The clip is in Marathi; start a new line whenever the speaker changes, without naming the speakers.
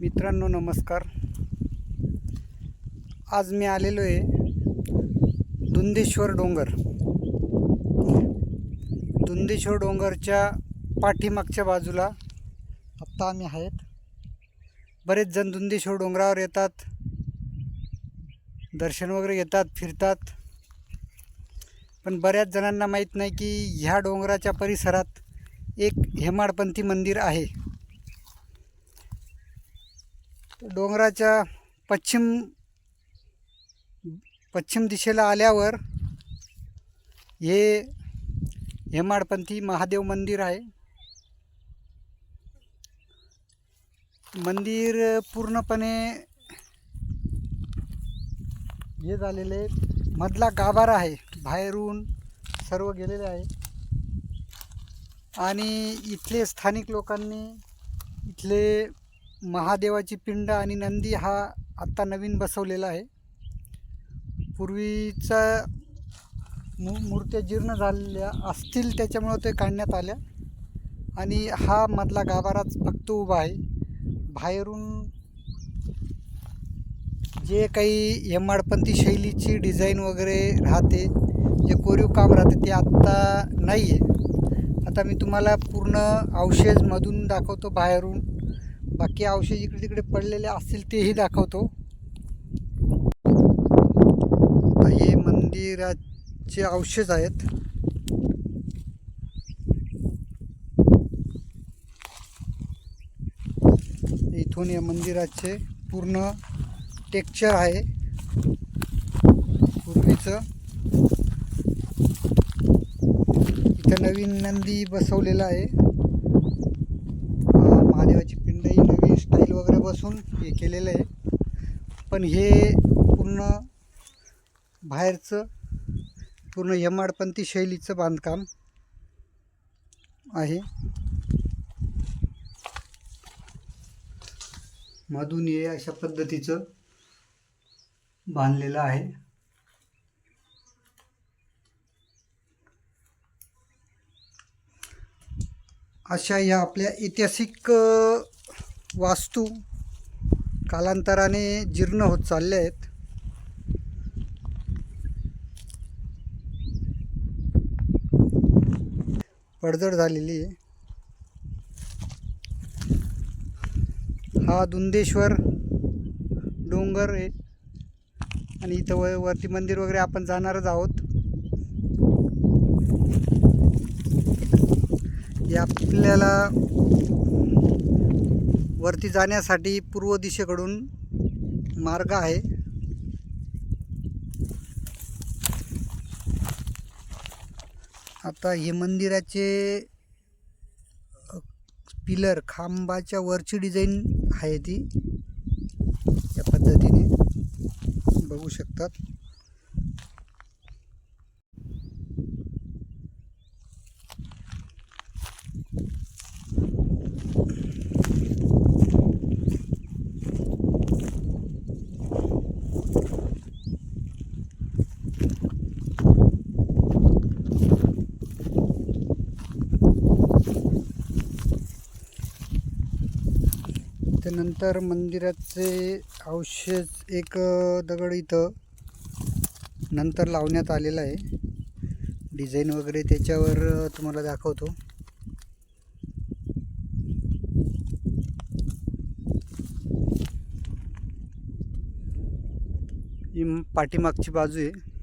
मित्रांनो नमस्कार. आज मी आलेलो आहे दुंदेश्वर डोंगर. दुंदेश्वर डोंगरच्या पाठीमागच्या बाजूला आत्ता आम्ही आहेत. बरेच जण दुंदेश्वर डोंगरावर येतात. दर्शन वगैरे घेतात फिरतात. पण बऱ्याच जणांना माहीत नाही की ह्या डोंगराच्या परिसरात एक हेमाडपंथी मंदिर आहे. डोंगराच्या पश्चिम पश्चिम दिशेला आल्यावर हे हेमाडपंथी महादेव मंदिर आहे. मंदिर पूर्णपणे हे झालेले मधला गाभारा आहे. बाहेरून सर्व गेलेले आहे. आणि इथले स्थानिक लोकांनी इथले महादेवाची पिंड आणि नंदी हा आत्ता नवीन बसवलेला आहे. पूर्वीचा मू मूर्त्या जीर्ण झालेल्या असतील त्याच्यामुळं ते काढण्यात आल्या. आणि हा मधला गाभाराच फक्त उभा आहे. बाहेरून जे काही यमाडपंथी शैलीची डिझाईन वगैरे राहते जे कोरीव काम राहते ते आत्ता नाही आहे आता मी तुम्हाला पूर्ण अवशेषमधून दाखवतो बाहेरून. बाकी औषध इकडे तिकडे पडलेले असतील तेही दाखवतो. हे मंदिराचे अवशेष आहेत. इथून या मंदिराचे पूर्ण टेक्चर आहे. पूर्वीचं. इथं नवीन नंदी बसवलेला आहे अं, महादेवाची पिंडही नवीन स्टाईल बसून हे केलेलं आहे. पण हे पूर्ण बाहेरचं पूर्ण यमाडपंथी शैलीचं बांधकाम आहे. मधून हे अशा पद्धतीचं बांधलेलं आहे. अशा या आपल्या ऐतिहासिक वास्तू कालांतराने जीर्ण होत चालल्या आहेत. पडझड झालेली आहे. हा दुंदेश्वर डोंगर आहे. आणि इथं व वरती मंदिर वगैरे आपण जाणारच आहोत. हे आपल्याला वरती जाण्यासाठी पूर्व दिशेकडून मार्ग आहे. आता हे मंदिराचे पिलर खांबाच्या वरची डिझाईन आहे ती. या पद्धतीने बघू शकतात. त्यानंतर मंदिराचे अवशेष एक दगड इथं नंतर लावण्यात आलेला आहे. डिझाईन वगैरे त्याच्यावर तुम्हाला दाखवतो. ही पाठीमागची बाजू आहे.